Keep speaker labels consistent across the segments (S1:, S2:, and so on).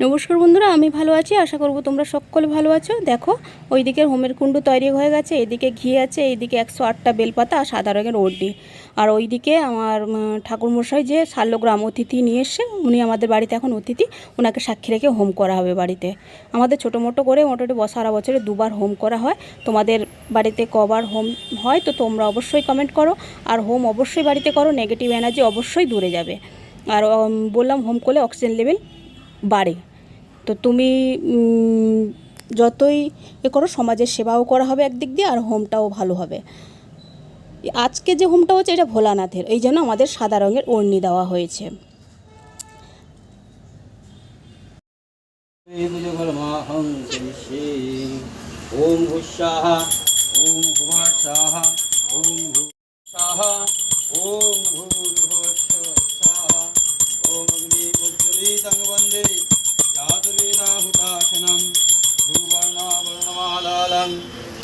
S1: নমস্কার বন্ধুরা, আমি ভালো আছি। আশা করব তোমরা সকলে ভালো আছো। দেখো, ওইদিকে হোমের কুণ্ড তৈরি হয়ে গেছে, এদিকে ঘি আছে, এইদিকে একশো আটটা বেলপাতা আর সাদা রঙের ওডি আর ওইদিকে আমার ঠাকুরমশাই যে শাল্যগ্রাম অতিথি নিয়ে এসছে, উনি আমাদের বাড়িতে এখন অতিথি, ওনাকে সাক্ষী রেখে হোম করা হবে বাড়িতে। আমাদের ছোটো মোটো করে মোটামুটি সারা বছরে দুবার হোম করা হয়। তোমাদের বাড়িতে কবার হোম হয়, তো তোমরা অবশ্যই কমেন্ট করো। আর হোম অবশ্যই বাড়িতে করো নেগেটিভ এনার্জি অবশ্যই দূরে যাবে। আর বললাম হোম করলে অক্সিজেন লেভেল বাড়ে। তো তুমি যতই এ করো, সমাজের সেবাও করা হবে একদিক দিয়ে আর হোমটাও ভালো হবে। আজকে যে হোমটা হচ্ছে, এটা ভোলানাথের। এই জন্য আমাদের সাদা রঙের ওড়নি দেওয়া হয়েছে।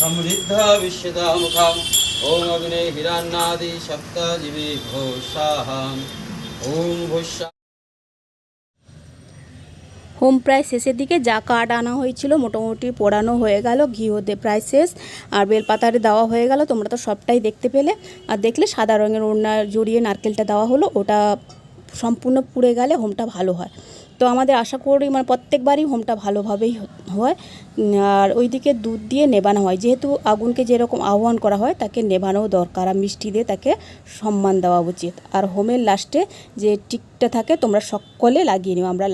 S2: समृद्धविश्यतामुखम् ॐ अग्ने हिरण्णादि सप्तजीवे घोषाः ॐ भुस्सा
S1: হোম প্রায় শেষের দিকে যা কাঠ আনা হয়েছিল মোটামুটি পোড়ানো হয়ে গেল ঘি হতে প্রায় শেষ আর বেলপাতারে দেওয়া হয়ে গেল তোমরা তো সবটাই দেখতে পেলে আর দেখলে সাদা রঙের ওড়না জড়িয়ে নারকেলটা দেওয়া হলো ওটা সম্পূর্ণ পুড়ে গেলে হোমটা ভালো হয় তো আমাদের আশা করি মানে প্রত্যেকবারই হোমটা ভালোভাবেই হয়। আর ওইদিকে দুধ দিয়ে নেবানো হয়। যেহেতু আগুনকে যেরকম আহ্বান করা হয়, তাকে নেবানোও দরকার আর মিষ্টি দিয়ে তাকে সম্মান দেওয়া উচিত। আর হোমের লাস্টে যে টিকটা থাকে, তোমরা সকলে লাগিয়ে নিও, আমরা